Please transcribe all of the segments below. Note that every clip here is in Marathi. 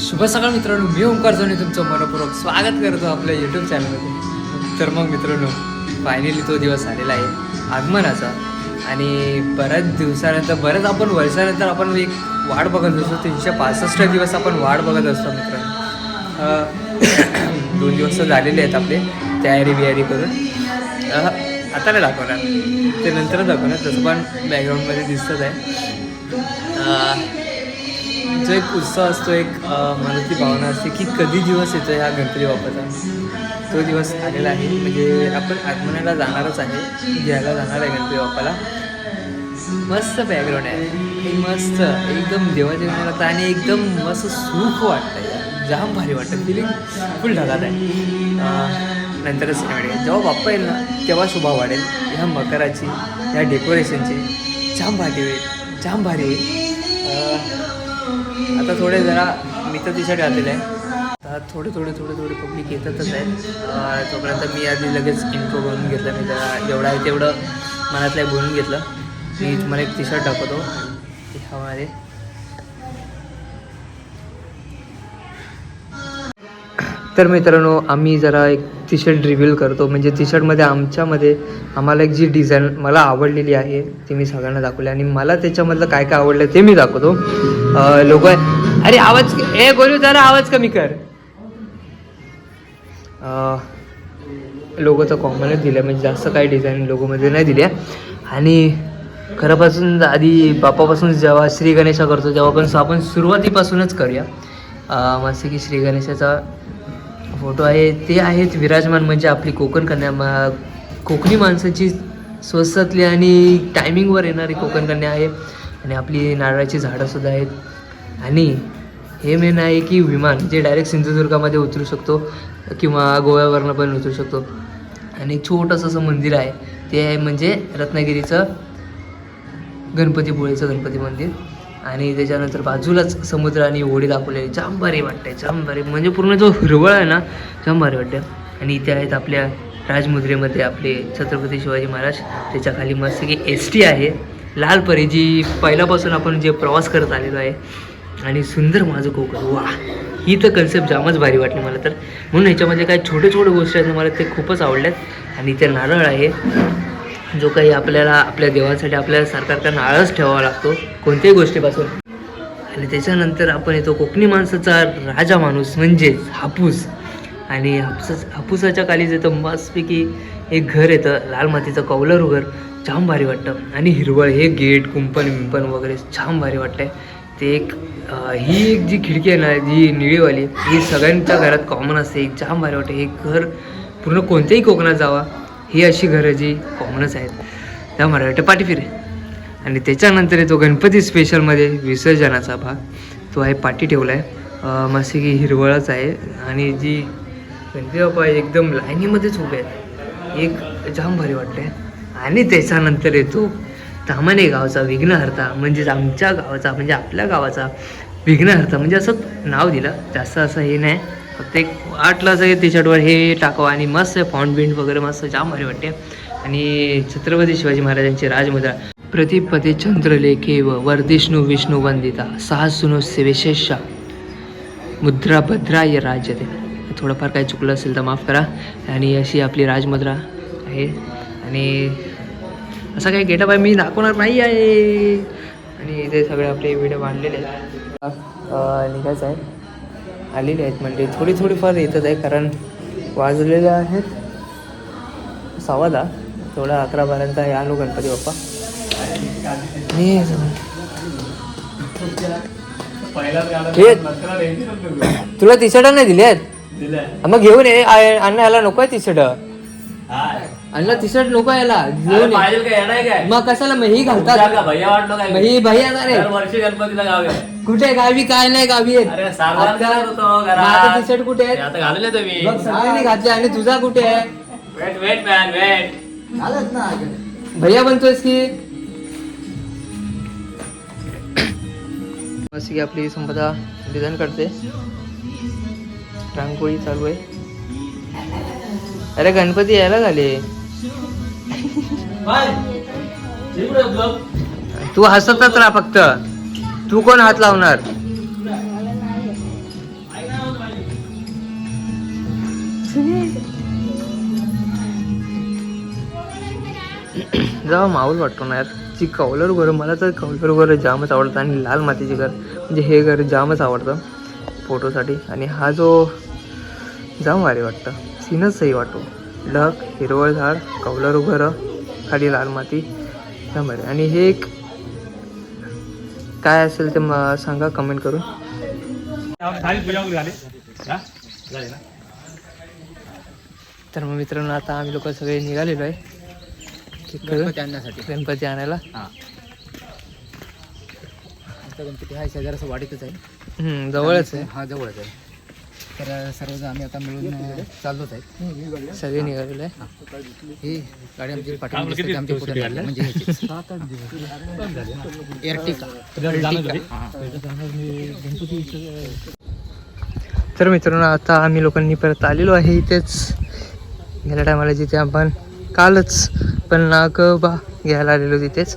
शुभ सकाळ मित्रांनो मी ओंकार सोनी तुमचं मनपूर्वक स्वागत करतो आपल्या यूट्यूब चॅनलमध्ये तर मग मित्रांनो फायनली तो दिवस आलेला आहे आगमनाचा. आणि बऱ्याच दिवसानंतर बऱ्याच आपण वर्षानंतर आपण एक वाट बघत असतो तीनशे पासष्ट दिवस आपण वाट बघत असतो मित्रांनो. दोन दिवस झालेले आहेत आपले तयारी बियारी करून. आता नाही दाखवणार. ते नंतरच दाखवणार तसं पण बॅकग्राऊंडमध्ये दिसतच आहे. तो एक उत्साह असतो एक अ, मनातली भावना असते की कधी दिवस येतो ह्या गणपती बाप्पाचा. तो दिवस आलेला आहे. म्हणजे आपण आगमनाला जाणारच आहे. घ्यायला जाणार आहे गणपती बाप्पाला. मस्त बॅकग्राऊंड आहे. एक मस्त एकदम देवाच्या गाण्यात आणि एकदम मस्त सुख वाटतं जाम भारी वाटतं. फिलिंग फुल ढगात आहे. नंतरच वाढेल जेव्हा बाप्पा येईल ना तेव्हा शोभा वाढेल. ह्या मकराची ह्या डेकोरेशनची जाम भारी होईल. जाम भारी होईल. आता थोडे जरा मी तर टी शर्ट घातलेलं आहे आता थोडे थोडे थोडे थोडे पब्लिक येतातच आहे तोपर्यंत मी आधी लगेच इन्फो बनवून घेतलं. मी जरा जेवढं आहे तेवढं मनातलं बोलून घेतलं. मी तुम्हाला एक टी शर्ट दाखवतो ह्यामध्ये तर मित्रांनो आम्ही जरा एक टी शर्ट रिव्हील करतो. म्हणजे टी शर्टमध्ये आमच्यामध्ये आम्हाला एक जी डिझाईन मला आवडलेली आहे ती मी सगळ्यांना दाखवली. आणि मला त्याच्यामधलं काय काय आवडलं ते मी दाखवतो. लोक अरे आवाज ए गोलू जरा आवाज कमी कर. लोगो तर कॉमनच दिल्या म्हणजे जास्त काही डिझाईन लोगोमध्ये नाही दिल्या. आणि खरंपासून आधी बापापासून जेव्हा श्री गणेशा करतो तेव्हा पण आपण सुरुवातीपासूनच करूया. मस्त की श्री गणेशाचा फोटो आहे. ते आहेत विराजमान म्हणजे आपली कोकण कन्या मा कोकणी माणसाची स्वस्तातली आणि टायमिंगवर येणारी कोकण कन्या आहे. आणि आपली नारळाची झाडंसुद्धा आहेत. आणि हे मेन आहे की विमान जे डायरेक्ट सिंधुदुर्गामध्ये उतरू शकतो किंवा गोव्यावरनं पण उतरू शकतो. आणि छोटंसं असं मंदिर आहे ते आहे म्हणजे रत्नागिरीचं गणपतीपुळेचं गणपती मंदिर. आणि त्याच्यानंतर बाजूलाच समुद्र आणि ओढी दाखवलेली जाम भारी वाटते जाम भारी म्हणजे पूर्ण जो हिरवळ आहे ना जाम भारी वाटते. आणि इथे आहेत आपल्या राजमुद्रेमध्ये आपले छत्रपती शिवाजी महाराज त्याच्याखाली मस्त की एस टी आहे. लाल परी जी पहिल्यापासून आपण जे प्रवास करत आलेलो आहे. आणि सुंदर माझं कोकण वा ही तर कन्सेप्ट जामच भारी वाटली मला तर. म्हणून याच्यामध्ये काही छोटे छोटे गोष्टी आहेत मला ते खूपच आवडल्यात. आणि ते नारळ आहे. जो काही आपल्याला आपल्या देवासाठी आपल्याला सरकारचा नारळच ठेवावा लागतो कोणत्याही गोष्टीपासून. आणि त्याच्यानंतर आपण येतो कोकणी माणसाचा राजा माणूस म्हणजेच हापूस. आणि हापूस हापूसाच्या खाली तर मस्तपैकी एक घर येतं लाल मातीचं कौलरू घर छान भारी वाटतं. आणि हिरवळ हे गेट कुंपण विंपण वगैरे छान भारी वाटतंय ते एक ही एक जी खिडकी आहे ना जी निळीवाली ही सगळ्यांच्या घरात कॉमन असते. एक छान भारी वाटते. हे घर पूर्ण कोणत्याही कोकणात जावा ही अशी घरं जी कॉमनच आहेत. त्या मला वाटतं पाठी फिरे आणि त्याच्यानंतर येतो गणपती स्पेशलमध्ये विसर्जनाचा भाग. तो आहे पाठी ठेवला आहे मस्त की हिरवळच आहे. आणि जी गणपती बाप्पा एकदम लाईनीमध्येच उभे आहेत. एक जाम भारी वाटते आणि त्याच्यानंतर येतो तामाने गावचा विघ्नहर्ता म्हणजेच आमच्या गावाचा म्हणजे आपल्या गावाचा विघ्नहर्ता. म्हणजे असं नाव दिलं जास्त असं हे नाही. फक्त एक वाटलं असं त्याच्यावर हे टाकावं आणि मस्त फॉन्ट बिंड वगैरे मस्त जाम भारी वाटते आणि छत्रपती शिवाजी महाराजांची राजमुद्रा. प्रतिपदे चंद्रलेखे व वर्धिष्णू विष्णू वंदिता सहसुनो विशेषा मुद्रा भद्राय राजते थोडंफार काही चुकलं असेल तर माफ करा. आणि अशी आपली राजमुद्रा आहे. आणि असं काही गेटअप आहे मी दाखवणार नाही आहे. आणि ते सगळे आपले व्हिडिओ बांधलेले आहेत. निघायचं आहे. आलेले आहेत म्हणजे थोडी थोडीफार येतच आहे कारण वाजलेले आहेत. सव्वा दहा थोडा अकरा बारांचा आहे आणू गणपती बाप्पा आणि तुला टी शर्ट नाही दिली आहेत? मग घेऊन ये आ- अण्णा याला नको आहे टी शर्ट अण्णा टी शर्ट नको याला. घेऊन ये. मग कशाला मग ही घालतात. भैया वाटलो काय? आहे. दरवर्षी गणपतीला गावी कुठे गावी? काय नाही गावी आहेत अरे सारवान होतो घरात. कुठे हे आहे आता घालले तुम्ही बघ सगळ्यांनी घातले आणि तुझा कुठे आहे? वेट वेट मॅन वेट भैया बनतोयस की? बस की आपली संपदा. डिझाईन करते. रांगोळी चालू आहे. अरे गणपती यायला झाले. तू हसतच राहा फक्त. तू कोण हात लावणार? जावा माऊल वाटतो ना यार. ती कौलर घर मला तर कौलर घर जामच आवडतं आणि लाल मातीचे घर. म्हणजे हे घर जामच आवडतं. फोटोसाठी. आणि हा जो जाम भारी वाटतं. सीनच सही वाटतो ढग हिरवळ झाड कौलर घरं खाली लाल माती. जाम भारी आणि हे एक काय असेल ते म- सांगा कमेंट करून. तर मग मित्रांनो आता आम्ही लोक सगळे निघालेलो आहे. तिकडं आणण्यासाठी. गणपती आणायला. गणपती हा शेजाराचा वाडीतच आहे. जवळच आहे. हा जवळच आहे. तर सर्वजण आम्ही आता मिळून चाललोच आहे सगळे निघालेलो आहे ही. गाडी आमची पाठवून दिसते ती आमची पुढे लागली. म्हणजे तर मित्रांनो आता आम्ही लोकांनी परत आलेलो आहे इथेच. गेल्या टायमाला जिथे आपण कालच पण नागोबा घ्यायला आलेलो तिथेच.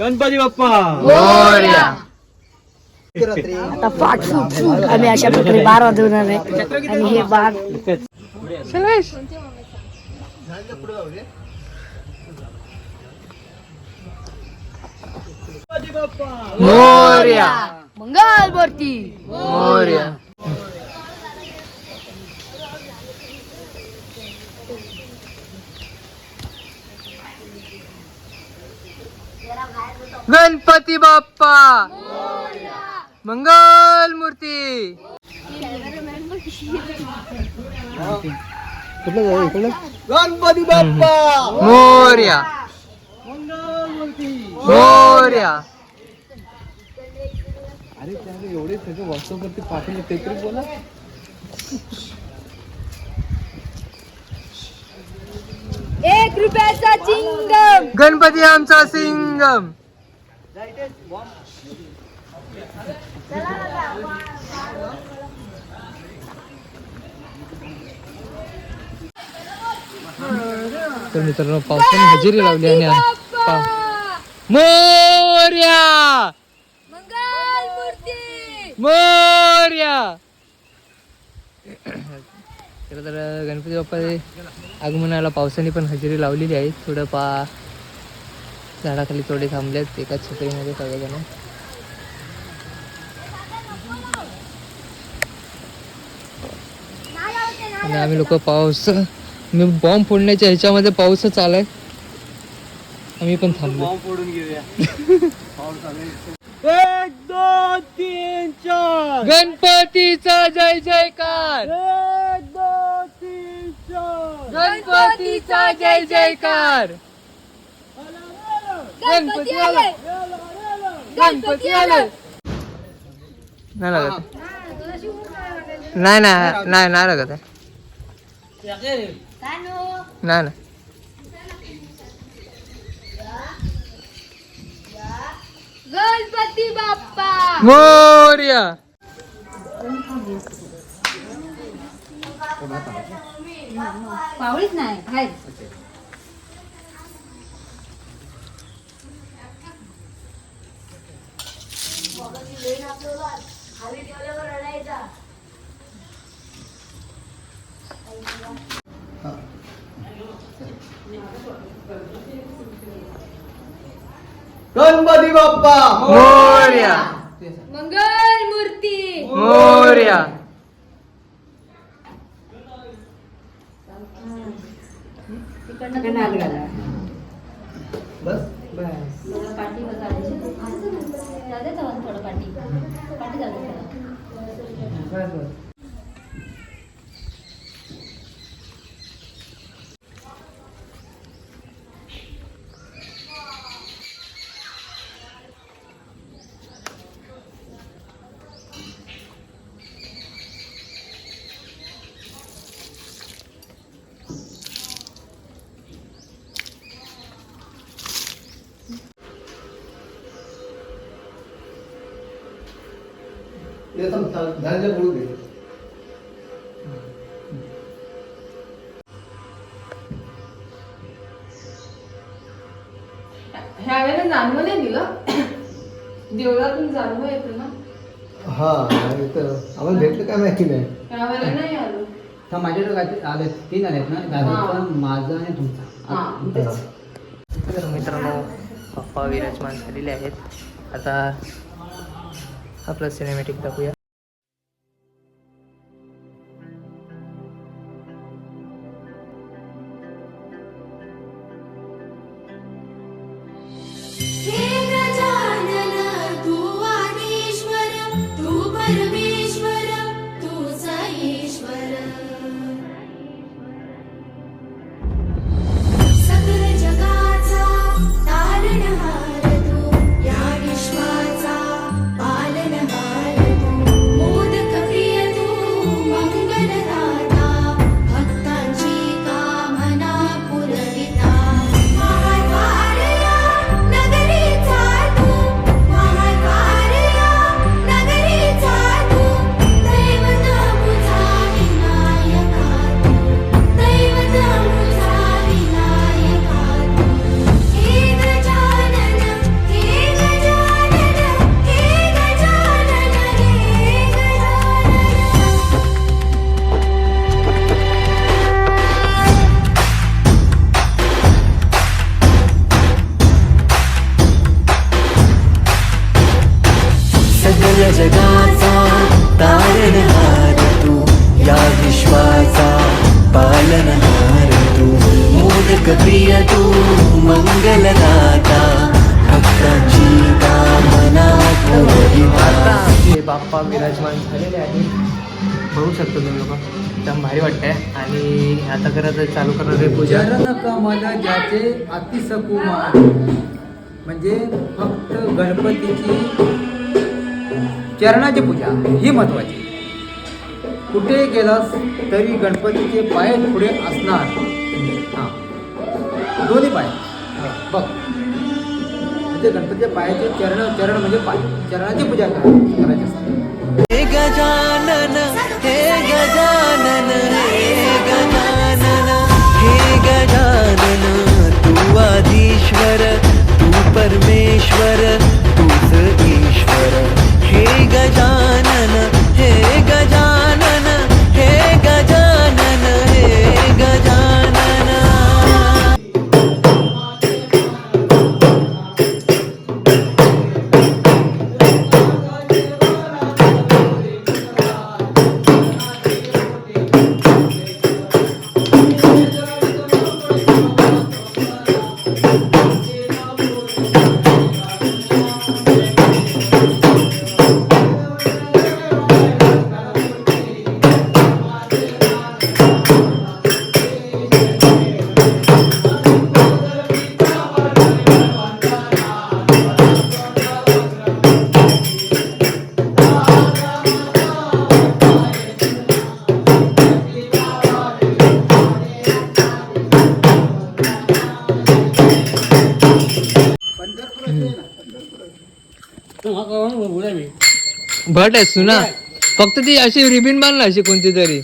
गणपती बाप्पा. मोरया. आता पाठ सूट सूट आम्ही अशा प्रकारे बार वाजवणार आहे. आणि हे बार मोरया मंगल मूर्ती. मोरया गणपती बाप्पा. मंगल मूर्ती. गणपती बाप्पा. मोर्या. मोर्या. अरे त्याने एवढे सगळे व्हॉट्सअपवरती पाठवले ते तरी बोला. एक रुपयाचा चिंगम. गणपती आमचा सिंगम. तर मित्रांनो पावसाने हजेरी लावली आणि मोरया! मोरया! तर गणपती बाप्पा आगमनाला पावसाने पण हजेरी लावलेली आहे. थोडं पा झाडाखाली थोडे थांबलेत एकाच छत्रीमध्ये सगळेजण. आणि आम्ही लोक पाऊस मी बॉम्ब फोडण्याच्या ह्याच्यामध्ये पाऊसच आलाय आम्ही पण थांबलो. फोडून घेऊया. एक दोन तीन चार. गणपतीचा जय जयकार. एक दोन तीन चार. गणपतीचा जय जयकार. गणपती आले. गणपती आले. नाही लागत. नाही नाही नाही नाही लागत. नाही नाही. गणपती बाप्पा. मोर्या. पावळीच नाही हाय गणपती बाप्पा! मोर्या! मंगल मूर्ती मोर्या बस ह्या वेळेला जानवं नाही दिलं. देवळातून जानवं येतं ना हा इथं आम्हाला भेटलं काय माहिती नाही. ह्या वेळेला नाही आलो. तर माझ्याकडे काय आले तीन आलेत ना दादाचा माझा आणि तुमचा. हा तेच. तर मित्रांनो पप्पा विराजमान झालेले आहेत. आता आपला सिनेमॅटिक दाखवूया प्रिय तू मंगलदाता भक्तांची कामना आता आपले बाप्पा विराजमान झालेले आहेत. बघू शकतो तुम्ही लोक. एकदम भारी वाटतंय. आणि आता करत चालू करणार आहे पूजा चरण कमल ज्याचे अतिसकुमार म्हणजे फक्त गणपतीची चरणाची पूजा ही महत्वाची. कुठे गेलास तरी गणपतीचे पाय पुढे असणार. दोन्ही पाय. बघ. म्हणजे गणपतीच्या पायाचे चरण चरण म्हणजे पाय. चरणाची पूजा करा. करायची असते. हे गजानन हे गजानन हे गजानन हे गजानन तू आधीश्वर. भट आहेस तू ना? फक्त ती अशी रिबिन बांधला अशी कोणती तरी.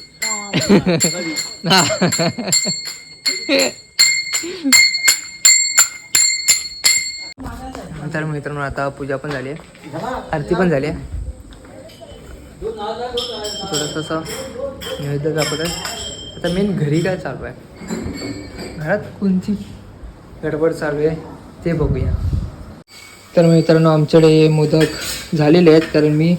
हा. तर मित्रांनो आता पूजा पण झाली आहे. आरती पण झाली आहे. थोडंसं असं नैवेद्य दाखवत आहे आता मेन घरी काय चालू आहे? घरात कोणती गडबड चालू आहे ते बघूया. तर मित्रांनो आमच्याकडे मोदक झालेले आहेत. कारण मी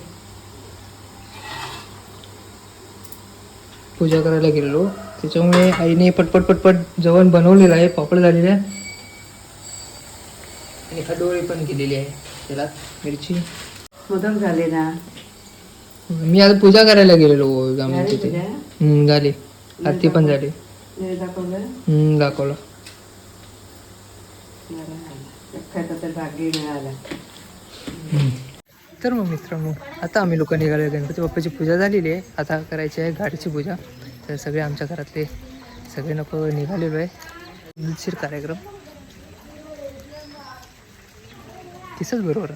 पूजा करायला गेलेलो. त्याच्यामुळे आईने पटपट पटपट जेवण बनवलेलं आहे पापड झालेले आहे आणि हडोळी पण केलेली आहे त्याला मिरची. मोदक झाले ना? मी आता पूजा करायला गेलेलो तिथे. झाली. आरती पण झाली. दाखवलं? हम्म, दाखवलं. भाग्य मिळाला. तर मग मित्रांनो आता आम्ही लोक निघालो गणपती बाप्पाची पूजा झालेली आहे. आता करायची आहे गाडीची पूजा. तर सगळे आमच्या घरातले सगळे लोक निघालेलो आहे. उशीर कार्यक्रम. तिसच बरोबर.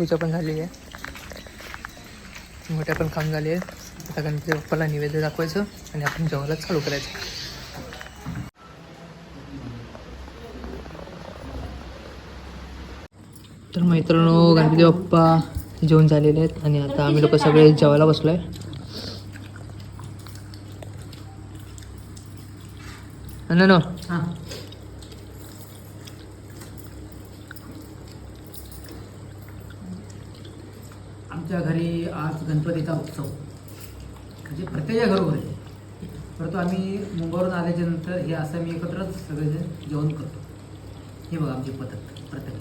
पूजा पण झाली आहे. मोठ्या पण काम झाले आहे. आता गणपती बाप्पाला निवेद्य दाखवायचं आणि आपण जेवायला चालू करायचं. तर मित्रांनो गणपती बाप्पा जेवण झालेले आहेत आणि आता आम्ही लोक सगळे जेवायला बसलो आहे ना आमच्या घरी आज गणपतीचा उत्सव. म्हणजे प्रत्येक घरोघरी. परंतु आम्ही मुंबईवरून आल्याच्यानंतर हे असं मी एकत्रच सगळेजण जेवण करतो. हे बघा आमची पद्धत प्रत्येक